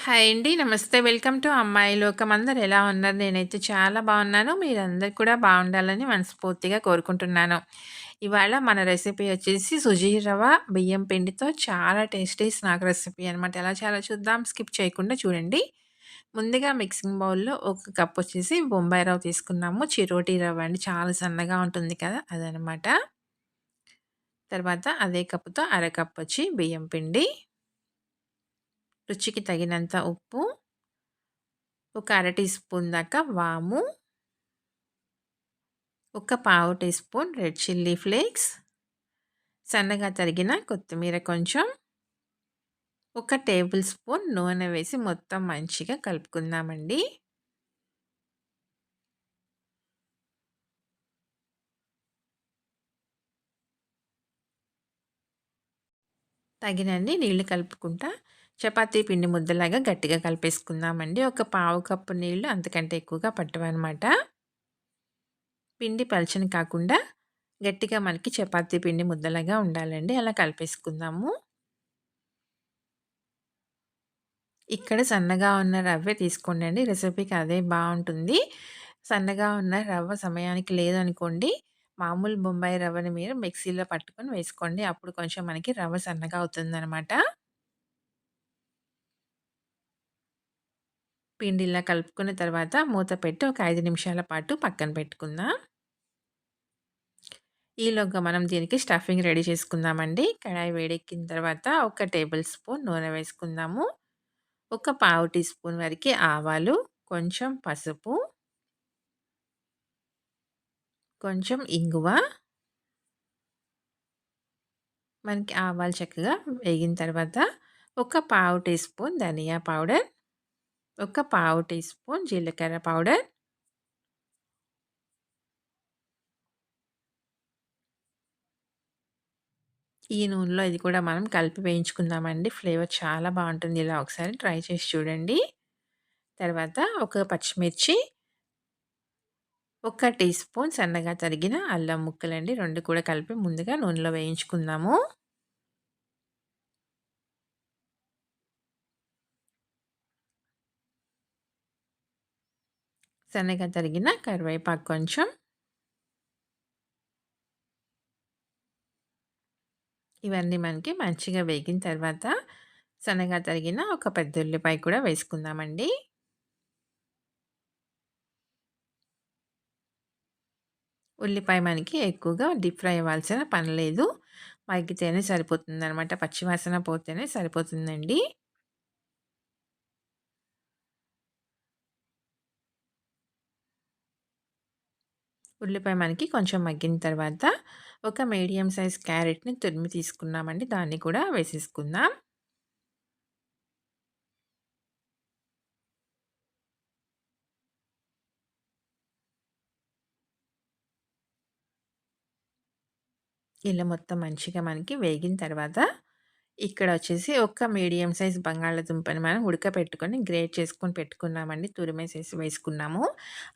Hi అండి. నమస్తే. Welcome to అమ్మాయి లోకం. అందరు ఎలా ఉన్నారు? నేనైతే చాలా బాగున్నాను. మీరందరు కూడా బాగుండాలని మనస్ఫూర్తిగా కోరుకుంటున్నాను. ఇవాళ మన రెసిపీ వచ్చేసి సుజీ రవ్వ, బియ్యం పిండితో చాలా టేస్టీ స్నాక్ రెసిపీ అనమాట. ఎలా చాలా చూద్దాం. స్కిప్ చేయకుండా చూడండి. ముందుగా మిక్సింగ్ బౌల్‌లో ఒక కప్ వచ్చేసి బొంబాయి రవ్వ తీసుకున్నాము. చిరోటి రవ్వ అండి. చాలా సన్నగా ఉంటుంది కదా! అదనమాట. తర్వాత అదే కప్పుతో అర కప్ వచ్చి బియ్యం పిండి. రుచికి తగినంత ఉప్పు. ఒక అర టీ స్పూన్ దాకా వాము. ఒక పావు teaspoon red chilli flakes. సన్నగా తరిగిన కొత్తిమీర కొంచెం. ఒక టేబుల్ స్పూన్ నూనె వేసి మొత్తం మంచిగా కలుపుకుందామండి. తగినన్ని నీళ్ళు కలుపుకుంటా చపాతీ పిండి ముద్దలాగా గట్టిగా కలిపేసుకుందామండి. ఒక పావు కప్పు నీళ్ళు అంతకంటే ఎక్కువగా పట్టవనమాట. పిండి పలచని కాకుండా గట్టిగా మనకి చపాతీ పిండి ముద్దలాగా ఉండాలండి. అలా కలిపేసుకుందాము. ఇక్కడ సన్నగా ఉన్న రవ్వే అండి రెసిపీకి అదే బాగుంటుంది సన్నగా ఉన్న రవ్వ సమయానికి లేదనుకోండి, మామూలు బొంబాయి రవ్వని మీరు మిక్సీలో పట్టుకొని వేసుకోండి. అప్పుడు కొంచెం మనకి రవ్వ సన్నగా అవుతుందనమాట. పిండి ఇలా కలుపుకున్న తర్వాత మూత పెట్టి ఒక ఐదు నిమిషాల పాటు పక్కన పెట్టుకుందాం. ఈలోగా మనం దీనికి స్టఫింగ్ రెడీ చేసుకుందామండి. కడాయి వేడెక్కిన తర్వాత ఒక టేబుల్ స్పూన్ నూనె వేసుకుందాము. ఒక పావు టీ స్పూన్ వరకు ఆవాలు, కొంచెం పసుపు కొంచెం ఇంగువ. మనకి ఆవాలు చక్కగా వేగిన తర్వాత ఒక పావు టీ స్పూన్ ధనియా పౌడర్, ఒక పావు టీ స్పూన్ జీలకర్ర పౌడర్. ఈ నూనెలో ఇది కూడా మనం కలిపి వేయించుకుందామండి. ఫ్లేవర్ చాలా బాగుంటుంది ఇలా ఒకసారి ట్రై చేసి చూడండి. తర్వాత ఒక పచ్చిమిర్చి ఒక టీ స్పూన్ సన్నగా తరిగిన అల్లం ముక్కలండి. రెండు కూడా కలిపి ముందుగా నూనెలో వేయించుకుందాము. సన్నగా తరిగిన కరివేపాకు కొంచెం. ఇవన్నీ మనకి మంచిగా వేగిన తర్వాత సన్నగా తరిగిన ఒక పెద్ద ఉల్లిపాయ కూడా వేసుకుందామండి. ఉల్లిపాయ మనకి ఎక్కువగా డీప్ ఫ్రై అవ్వాల్సిన పని లేదు. మగ్గితేనే సరిపోతుందనమాట. పచ్చివాసన పోతేనే సరిపోతుందండి. ఉల్లిపాయ మనకి కొంచెం మగ్గిన తర్వాత ఒక మీడియం సైజ్ క్యారెట్‌ని తురిమి తీసుకున్నామండి. దాన్ని కూడా వేసేసుకుందాం. ఇలా మొత్తం మంచిగా మనకి వేగిన తర్వాత ఇక్కడ వచ్చేసి ఒక మీడియం సైజ్ బంగాళాదుంపని మనం ఉడకపెట్టుకొని గ్రేట్ చేసుకొని పెట్టుకున్నామండి. తురిమేసేసి వేసుకున్నాము.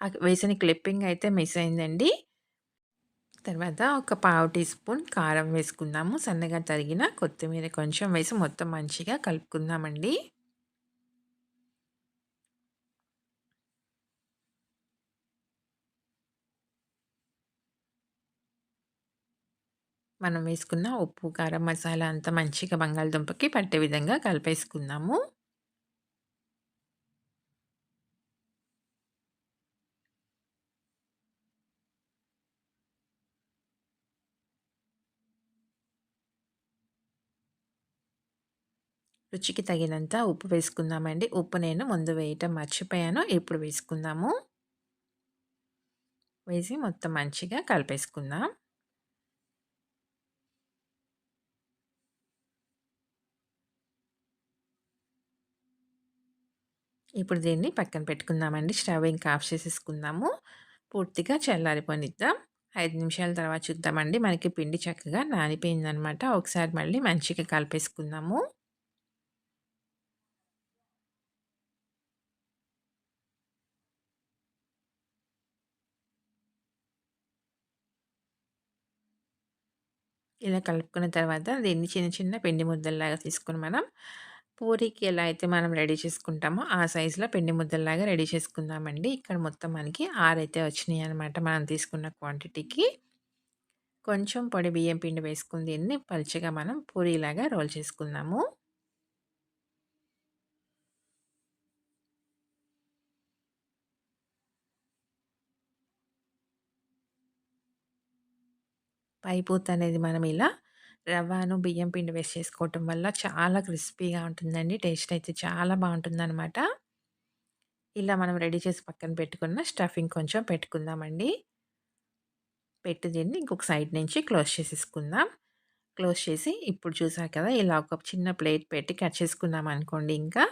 ఆ వేసిన క్లిప్పింగ్ అయితే మిస్ అయిందండి. తర్వాత ఒక పావు టీ స్పూన్ కారం వేసుకుందాము. సన్నగా తరిగిన కొత్తిమీర కొంచెం వేసి మొత్తం మంచిగా కలుపుకుందామండి. మనం వేసుకున్న ఉప్పు, కారం, మసాలా అంతా మంచిగా బంగాళదుంపకి పట్టే విధంగా కలిపేసుకుందాము. రుచికి తగినంత ఉప్పు వేసుకుందామండి. ఉప్పు నేను ముందు వేయటం మర్చిపోయాను. ఇప్పుడు వేసుకుందాము. వేసి మొత్తం మంచిగా కలిపేసుకుందాం. ఇప్పుడు దీన్ని పక్కన పెట్టుకుందామండి. స్టవ్ ఇంకా ఆఫ్ చేసేసుకుందాము. పూర్తిగా చల్లారిపోనిద్దాం. ఐదు నిమిషాల తర్వాత చూద్దామండి. మనకి పిండి చక్కగా నానిపోయిందనమాట. ఒకసారి మళ్ళీ మంచిగా కలిపేసుకుందాము. ఇలా కలుపుకున్న తర్వాత దీన్ని చిన్న చిన్న పిండి ముద్దల్లాగా తీసుకొని మనం పూరికి ఎలా అయితే మనం రెడీ చేసుకుంటామో ఆ సైజులో పిండి ముద్దల్లాగా రెడీ చేసుకుందామండి. ఇక్కడ మొత్తం మనకి 6 అయితే వచ్చినాయన్నమాట మనం తీసుకున్న క్వాంటిటీకి. కొంచెం పొడి బియ్యం పిండి వేసుకుని దీన్ని పలుచగా మనం పూరీలాగా రోల్ చేసుకుందాము. పైపూత అనేది మనం ఇలా రవ్వను, బియ్యం పిండి వేసి చేసుకోవటం వల్ల చాలా క్రిస్పీగా ఉంటుందండి. టేస్ట్ అయితే చాలా బావుంటుందనమాట. ఇలా మనం రెడీ చేసి పక్కన పెట్టుకున్న స్టఫింగ్ కొంచెం పెట్టుకుందామండి. పెట్టి దీన్ని ఇంకొక సైడ్ నుంచి క్లోజ్ చేసేసుకుందాం. క్లోజ్ చేసి ఇప్పుడు చూసారు కదా! ఇలా ఒక చిన్న ప్లేట్ పెట్టి కట్ చేసుకున్నాం అనుకోండి ఇంకా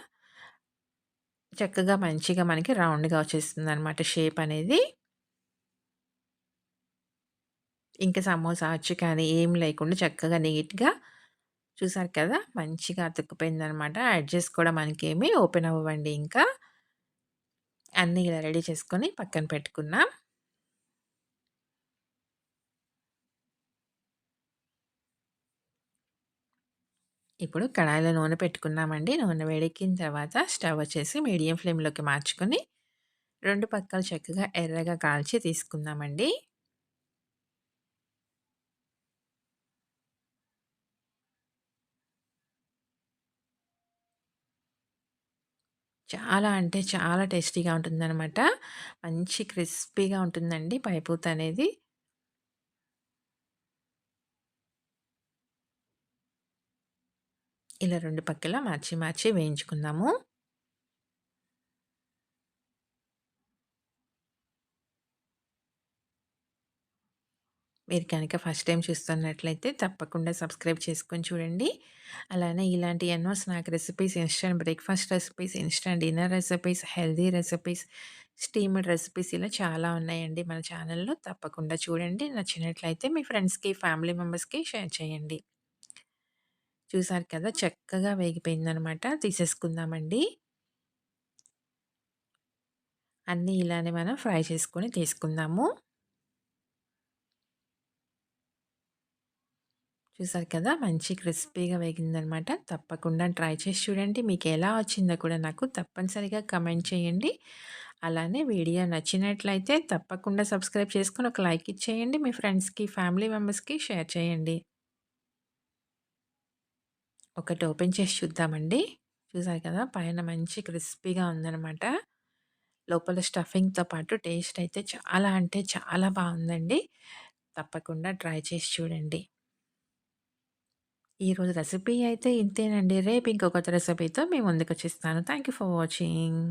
చక్కగా మంచిగా మనకి రౌండ్‌గా వచ్చేస్తుంది అనమాట షేప్ అనేది. ఇంకా సమోసా అచ్చు కానీ ఏం లేకుండా చక్కగా నీట్‌గా చూసారు కదా! మంచిగా అతుక్కుపోయిందనమాట. అడ్జస్ట్ కూడా మనకేమీ ఓపెన్ అవ్వండి ఇంకా. అన్నీ ఇలా రెడీ చేసుకొని పక్కన పెట్టుకున్నాం. ఇప్పుడు కడాయిలో నూనె పెట్టుకున్నామండి. నూనె వేడెక్కిన తర్వాత స్టవ్ వచ్చేసి మీడియం ఫ్లేమ్‌లోకి మార్చుకొని, రెండు పక్కలు చక్కగా ఎర్రగా కాల్చి తీసుకుందామండి. చాలా అంటే చాలా టేస్టీగా ఉంటుందనమాట. మంచి క్రిస్పీగా ఉంటుందండి పైపూత అనేది. ఇలా రెండు పక్కల మార్చి మార్చి వేయించుకుందాము. మీరు కనుక ఫస్ట్ టైం చూస్తున్నట్లయితే తప్పకుండా సబ్స్క్రైబ్ చేసుకొని చూడండి. అలానే ఇలాంటి ఎన్నో snack recipes, instant breakfast recipes, instant dinner recipes, healthy recipes, steamed recipes ఇలా చాలా ఉన్నాయండి మన ఛానల్‌లో. తప్పకుండా చూడండి. నచ్చినట్లయితే మీ ఫ్రెండ్స్‌కి, ఫ్యామిలీ మెంబర్స్‌కి షేర్ చేయండి. చూసారు కదా! చక్కగా వేగిపోయిందనమాట. తీసేసుకుందామండి. అన్నీ ఇలానే మనం ఫ్రై చేసుకొని తీసుకుందాము. చూసారు కదా! మంచి క్రిస్పీగా వేగిందనమాట. తప్పకుండా ట్రై చేసి చూడండి. మీకు ఎలా వచ్చిందో కూడా నాకు తప్పనిసరిగా కమెంట్ చేయండి. అలానే వీడియో నచ్చినట్లయితే తప్పకుండా సబ్స్క్రైబ్ చేసుకొని ఒక లైక్ ఇచ్చేయండి. మీ ఫ్రెండ్స్‌కి, ఫ్యామిలీ మెంబర్స్‌కి షేర్ చేయండి. ఒకటి ఓపెన్ చేసి చూద్దామండి. చూసారు కదా! పైన మంచి క్రిస్పీగా ఉందనమాట. లోపల స్టఫింగ్‌తో పాటు టేస్ట్ అయితే చాలా అంటే చాలా బాగుందండి తప్పకుండా ట్రై చేసి చూడండి. ఈరోజు రెసిపీ అయితే ఇంతేనండి. రేపు ఇంకొక రెసిపీతో మేము ముందుకు వచ్చిస్తాను థ్యాంక్ యూ ఫర్ వాచింగ్.